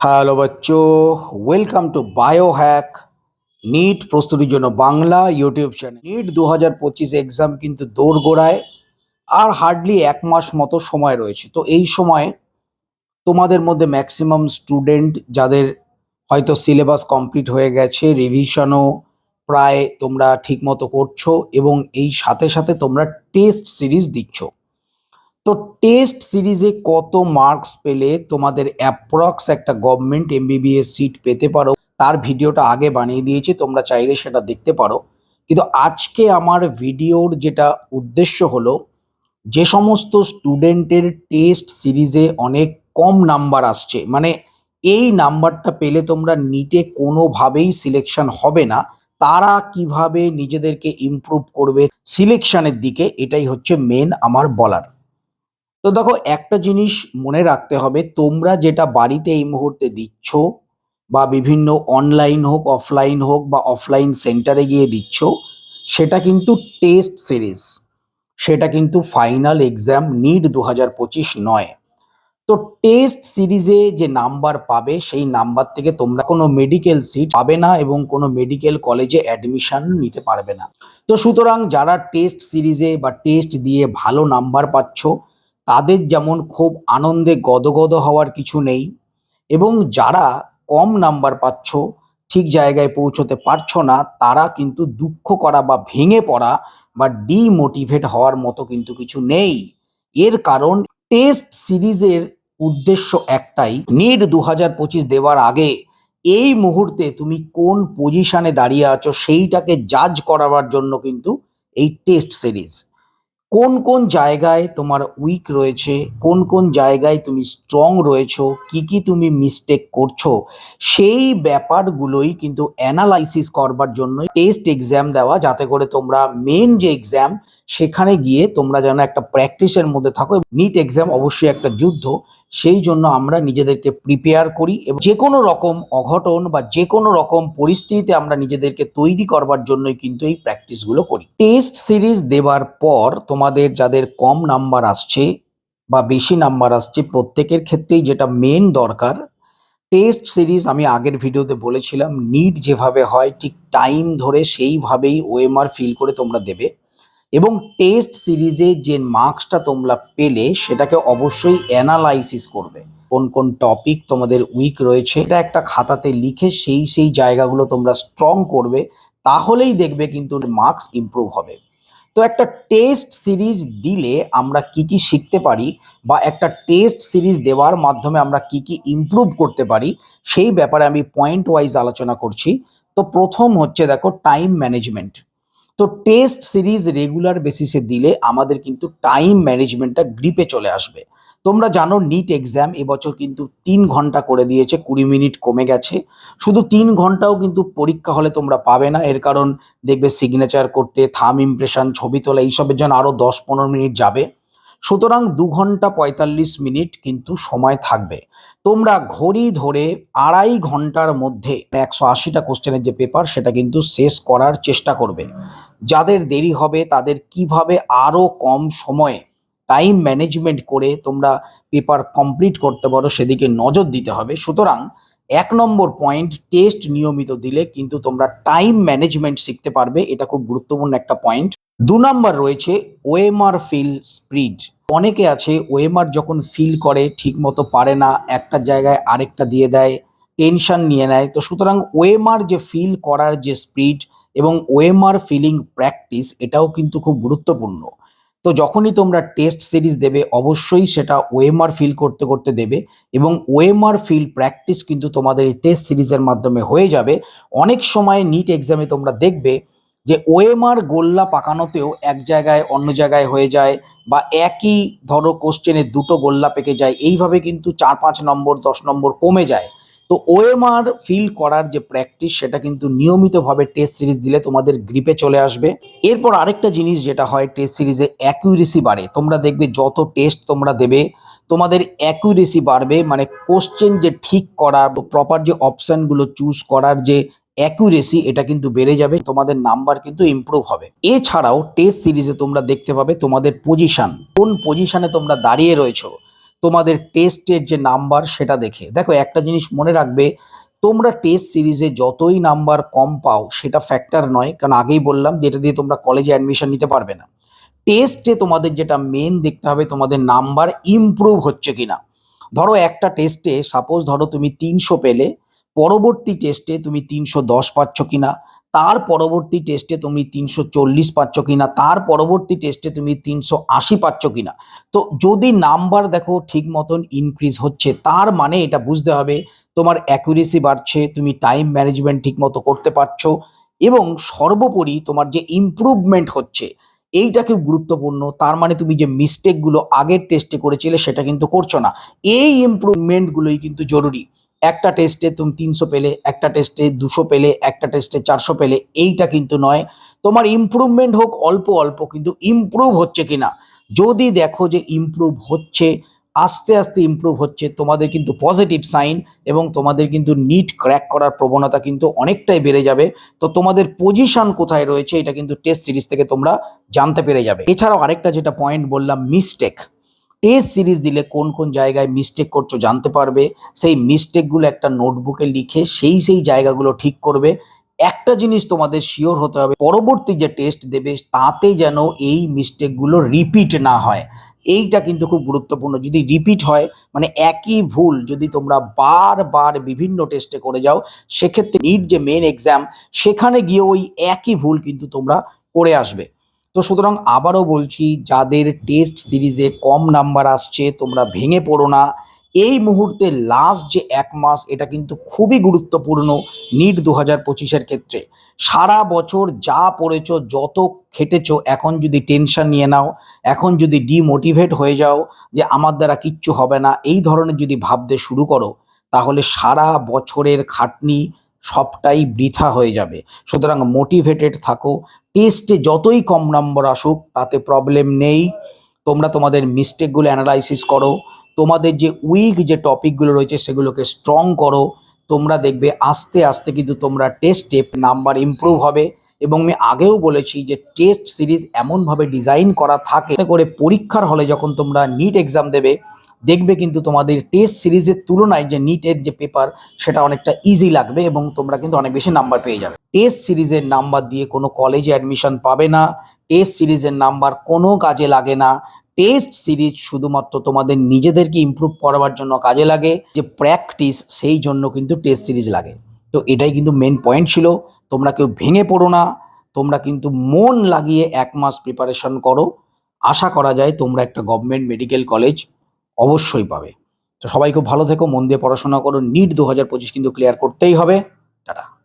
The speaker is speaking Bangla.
Hello বাচ্চো welcome to bio hack NEET প্রস্তুতির জন্য বাংলা ইউটিউব চ্যানেল নিট দু হাজার পঁচিশ এক্সাম কিন্তু দৌড়গোড়ায় আর হার্ডলি এক মাস মতো সময় রয়েছে। তো এই সময় তোমাদের মধ্যে ম্যাক্সিমাম স্টুডেন্ট যাদের হয়তো সিলেবাস কমপ্লিট হয়ে গেছে রিভিশনও প্রায় তোমরা ঠিকমতো করছ এবং এই সাথে সাথে তোমরা টেস্ট সিরিজ দিচ্ছ। তো টেস্ট সিরিজে কত মার্কস পেলে তোমাদের অ্যাপ্রক্স একটা গভর্নমেন্ট এমবিবিএস সিট পেতে পারো? তার ভিডিওটা আগে বানিয়ে দিয়েছি, তোমরা চাইলে সেটা দেখতে পারো। কিন্তু আজকে আমার ভিডিওর যেটা উদ্দেশ্য হলো, যে সমস্ত স্টুডেন্টের টেস্ট সিরিজে অনেক কম নাম্বার আসছে মানে এই নাম্বারটা পেলে তোমরা নিটে কোনোভাবেই সিলেকশন হবে না। তারা কীভাবে নিজেদেরকে ইমপ্রুভ করবে সিলেকশনের দিকে, এটাই হচ্ছে মেন আমার বলার। তো দেখো একটা জিনিস মনে রাখতে হবে, তোমরা যেটা বাড়িতে এই মুহূর্তে দিচ্ছ বা বিভিন্ন অনলাইন হোক অফলাইন হোক বা অফলাইন সেন্টারে গিয়ে দিচ্ছ, সেটা কিন্তু টেস্ট সিরিজ সেটা কিন্তু ফাইনাল এক্সাম নিট দু হাজার পঁচিশ নয়। তো টেস্ট সিরিজে যে নাম্বার পাবে, সেই নাম্বার থেকে তোমরা কোনো মেডিকেল সিট পাবে না এবং কোনো মেডিকেল কলেজে অ্যাডমিশন নিতে পারবে না। তো সুতরাং যারা টেস্ট সিরিজে বা টেস্ট দিয়ে ভালো নাম্বার পাচ্ছ তাদের যেমন খুব আনন্দে গদগদ হওয়ার কিছু নেই এবং যারা কম নাম্বার পাচ্ছ, ঠিক জায়গায় পৌঁছতে পারছ না, তারা কিন্তু দুঃখ করা বা ভেঙে পড়া বা ডিমোটিভেট হওয়ার মতো কিন্তু কিছু নেই। এর কারণ টেস্ট সিরিজের উদ্দেশ্য একটাই নিট দু হাজার পঁচিশ দেওয়ার আগে এই মুহূর্তে তুমি কোন পজিশনে দাঁড়িয়ে আছো সেইটাকে জাজ করাবার জন্য কিন্তু এই টেস্ট সিরিজ কোন কোন জায়গায় তোমার উইক রয়েছে, কোন কোন জায়গায় তুমি স্ট্রং রয়েছো, কি কি তুমি মিস্টেক করছ, সেই ব্যাপারগুলোই কিন্তু অ্যানালাইসিস করবার জন্য টেস্ট এক্সাম দেওয়া, যাতে করে তোমরা মেন যে এক্সাম সেখানে গিয়ে তোমরা যেন একটা প্র্যাকটিসের মধ্যে থাকো। নিট এক্সাম অবশ্যই একটা যুদ্ধ, সেই জন্য আমরা নিজেদেরকে প্রিপেয়ার করি এবং যে কোনো রকম অঘটন বা যে কোনো রকম পরিস্থিতিতে আমরা নিজেদেরকে তৈরি করবার জন্যই কিন্তু এই প্র্যাকটিসগুলো করি। টেস্ট সিরিজ দেওয়ার পর তোমাদের যাদের কম নাম্বার আসছে বা বেশি নাম্বার আসছে, প্রত্যেকের ক্ষেত্রেই যেটা মেন দরকার টেস্ট সিরিজ আমি আগের ভিডিওতে বলেছিলাম নিট যেভাবে হয় ঠিক টাইম ধরে সেইভাবেই ওএমআর ফিল করে তোমরা দেবে। এবং টেস্ট সিরিজে যে মার্কসটা তোমরা পেলে, সেটাকে অবশ্যই অ্যানালাইসিস করবে। কোন কোন টপিক তোমাদের উইক রয়েছে, এটা একটা খাতাতে লিখে সেই সেই জায়গাগুলো তোমরা স্ট্রং করবে, তাহলেই দেখবে কিন্তু মার্কস ইমপ্রুভ হবে। তো একটা টেস্ট সিরিজ দিলে আমরা কি কি শিখতে পারি বা একটা টেস্ট সিরিজ দেওয়ার মাধ্যমে আমরা কি কি ইমপ্রুভ করতে পারি, সেই ব্যাপারে আমি পয়েন্ট ওয়াইজ আলোচনা করছি। তো প্রথম হচ্ছে দেখো টাইম ম্যানেজমেন্ট তো টেস্ট সিরিজ রেগুলার বেসিসে দিলে আমাদের কিন্তু টাইম ম্যানেজমেন্টটা গ্রিপে চলে আসবে। তোমরা জানো নিট এক্সাম এবছর কিন্তু তিন ঘণ্টা করে দিয়েছে, কুড়ি মিনিট কমে গেছে। শুধু তিন ঘন্টাও কিন্তু পরীক্ষা হলে তোমরা পাবে না। এর কারণ দেখবে সিগনেচার করতে থাম ইমপ্রেশন ছবি তোলা, এইসবের জন্য আরও দশ পনেরো মিনিট যাবে। সুতরাং দু ঘণ্টা পঁয়তাল্লিশ মিনিট কিন্তু সময় থাকবে। তোমরা ঘড়ি ধরে আড়াই ঘণ্টার মধ্যে একশো আশিটা কোশ্চেনের যে পেপার সেটা কিন্তু শেষ করার চেষ্টা করবে। যাদের দেরি হবে, তাদের কীভাবে আরও কম সময়ে টাইম ম্যানেজমেন্ট করে তোমরা পেপার কমপ্লিট করতে পারো, সেদিকে নজর দিতে হবে। সুতরাং এক নম্বর পয়েন্ট টেস্ট নিয়মিত দিলে কিন্তু তোমরা টাইম ম্যানেজমেন্ট শিখতে পারবে, এটা খুব গুরুত্বপূর্ণ একটা পয়েন্ট দু নাম্বার রয়েছে ওএমআর ফিল স্প্রিড অনেকে আছে ওএমআর যখন ফিল করে ঠিক মতো পারে না, একটা জায়গায় আরেকটা দিয়ে দেয় টেনশন নিয়ে নেয়। তো সুতরাং ওএমআর যে ফিল করার যে স্পিড এবং ওএমআর ফিলিং প্র্যাকটিস এটাও কিন্তু খুব গুরুত্বপূর্ণ। তো যখনই তোমরা টেস্ট সিরিজ দেবে, অবশ্যই সেটা ওএমআর ফিল করতে করতে দেবে এবং ওএমআর ফিল প্র্যাকটিস কিন্তু তোমাদের এই টেস্ট সিরিজের মাধ্যমে হয়ে যাবে। অনেক সময় নিট এক্সামে তোমরা দেখবে যে ওএমআর গোল্লা পাকানোতেও এক জায়গায় অন্য জায়গায় হয়ে যায় বা একই ধরো কোশ্চেনে দুটো গোল্লা পেকে যায়। এইভাবে কিন্তু চার পাঁচ নম্বর, দশ নম্বর কমে যায়। তো ওএমআর ফিল করার যে প্র্যাকটিস সেটা কিন্তু নিয়মিতভাবে টেস্ট সিরিজ দিলে তোমাদের গ্রিপে চলে আসবে। এরপর আরেকটা জিনিস যেটা হয় টেস্ট সিরিজে অ্যাকিউরেসি বাড়ে। তোমরা দেখবে যত টেস্ট তোমরা দেবে, তোমাদের অ্যাকিউরেসি বাড়বে। মানে কোশ্চেন যে ঠিক করা প্রপার যে অপশানগুলো চুজ করার যে অ্যাকুরেসি এটা কিন্তু বেড়ে যাবে। তোমাদের নাম্বার কিন্তু ইমপ্রুভ হবে। এছাড়াও টেস্ট সিরিজে তোমরা দেখতে পাবে তোমাদের পজিশন কোন পজিশানে তোমরা দাঁড়িয়ে রয়েছো? তোমাদের টেস্টের যে নাম্বার সেটা দেখে। দেখো, একটা জিনিস মনে রাখবে, তোমরা টেস্ট সিরিজে যতই নাম্বার কম পাও, সেটা ফ্যাক্টর নয়, কারণ আগেই বললাম যেটা দিয়ে তোমরা কলেজে অ্যাডমিশন নিতে পারবে না। টেস্টে তোমাদের যেটা মেন দেখতে হবে, তোমাদের নাম্বার ইমপ্রুভ হচ্ছে কিনা। ধরো, একটা টেস্টে সাপোজ ধরো তুমি তিনশো পেলে, পরবর্তী টেস্টে তুমি তিনশো দশ পাচ্ছ কিনা তার পরবর্তী টেস্টে তুমি তিনশো চল্লিশ পাচ্ছ কিনা, তার পরবর্তী টেস্টে তুমি তিনশো আশি পাচ্ছ কিনা। তো যদি নাম্বার দেখো ঠিক মতন ইনক্রিজ হচ্ছে, তার মানে এটা বুঝতে হবে তোমার অ্যাকুরেসি বাড়ছে, তুমি টাইম ম্যানেজমেন্ট ঠিক মতো করতে পারছ এবং সর্বোপরি তোমার যে ইমপ্রুভমেন্ট হচ্ছে, এইটা খুব গুরুত্বপূর্ণ। তার মানে তুমি যে মিস্টেকগুলো আগের টেস্টে করেছিলে সেটা কিন্তু করছ না। এই ইমপ্রুভমেন্টগুলোই কিন্তু জরুরি। একটা টেস্টে তুমি তিনশো পেলে, একটা টেস্টে দুশো পেলে, একটা টেস্টে চারশো পেলে, এইটা কিন্তু নয়। তোমার ইমপ্রুভমেন্ট হোক, অল্প অল্প কিন্তু ইমপ্রুভ হচ্ছে কিনা। যদি দেখো যে ইমপ্রুভ হচ্ছে, আস্তে আস্তে ইমপ্রুভ হচ্ছে, তোমাদের কিন্তু পজিটিভ সাইন এবং তোমাদের কিন্তু নিট ক্র্যাক করার প্রবণতা কিন্তু অনেকটাই বেড়ে যাবে। তো তোমাদের পজিশন কোথায় রয়েছে, এটা কিন্তু টেস্ট সিরিজ থেকে তোমরা জানতে পেরে যাবে। এছাড়াও আরেকটা যেটা পয়েন্ট বললাম মিস্টেক টেস্ট সিরিজ দিলে কোন কোন জায়গায় মিস্টেক করছ জানতে পারবে। সেই মিস্টেকগুলো একটা নোটবুকে লিখে সেই সেই জায়গাগুলো ঠিক করবে। একটা জিনিস তোমাদের শিওর হতে হবে, পরবর্তী যে টেস্ট দেবে তাতে যেন এই মিস্টেকগুলো রিপিট না হয়। এইটা কিন্তু খুব গুরুত্বপূর্ণ। যদি রিপিট হয় মানে একই ভুল যদি তোমরা বারবার বিভিন্ন টেস্টে করে যাও, সেক্ষেত্রে নিট যে মেন এক্সাম সেখানে গিয়ে ওই একই ভুল কিন্তু তোমরা করে আসবে। তো সুতরাং আবারও বলছি, যাদের টেস্ট সিরিজে কম নাম্বার আসছে, তোমরা ভেঙে পড়ো না। এই মুহূর্তে লাস্ট যে এক মাস, এটা কিন্তু খুবই গুরুত্বপূর্ণ নিট দু হাজার পঁচিশের ক্ষেত্রে। সারা বছর যা পড়েছো, যত খেটেছো, এখন যদি টেনশন নিয়ে নাও, এখন যদি ডিমোটিভেট হয়ে যাও যে আমার দ্বারা কিচ্ছু হবে না, এই ধরনের যদি ভাবতে শুরু করো, তাহলে সারা বছরের খাটনি সবটাই বৃথা হয়ে যাবে। সুতরাং মোটিভেটেড থাকো। টেস্টে যতই কম নম্বর আসুক, তাতে প্রবলেম নেই। তোমরা তোমাদের মিস্টেকগুলো অ্যানালাইসিস করো। তোমাদের যে উইক যে টপিকগুলো রয়েছে, সেগুলোকে স্ট্রং করো। তোমরা দেখবে আস্তে আস্তে কিন্তু তোমরা টেস্টে নাম্বার ইমপ্রুভ হবে। এবং আমি আগেও বলেছি যে টেস্ট সিরিজ এমনভাবে ডিজাইন করা থাকে করে পরীক্ষার হলে যখন তোমরা নিট এক্সাম দেবে দেখবে কিন্তু তোমাদের টেস্ট সিরিজের তুলনায় যে নিটের যে পেপার সেটা অনেকটা ইজি লাগবে এবং তোমরা কিন্তু অনেক বেশি নাম্বার পেয়ে যাবে। টেস্ট সিরিজের নাম্বার দিয়ে কোনো কলেজে অ্যাডমিশন পাবে না টেস্ট সিরিজের নাম্বার কোনো কাজে লাগে না। টেস্ট সিরিজ শুধুমাত্র তোমাদের নিজেদেরকে ইমপ্রুভ করাবার জন্য কাজে লাগে, যে প্র্যাকটিস সেই জন্য কিন্তু টেস্ট সিরিজ লাগে। তো এটাই কিন্তু মেন পয়েন্ট ছিল। তোমরা কেউ ভেঙে পড়ো না, তোমরা কিন্তু মন লাগিয়ে এক মাস প্রিপারেশন করো। আশা করা যায় তোমরা একটা গভর্নমেন্ট মেডিকেল কলেজ অবশ্যই পাবে। তো সবাই খুব ভালো থেকো, মন দিয়ে পড়াশোনা করো নিট দু হাজার পঁচিশ কিন্তু ক্লিয়ার করতেই হবে। টাটা।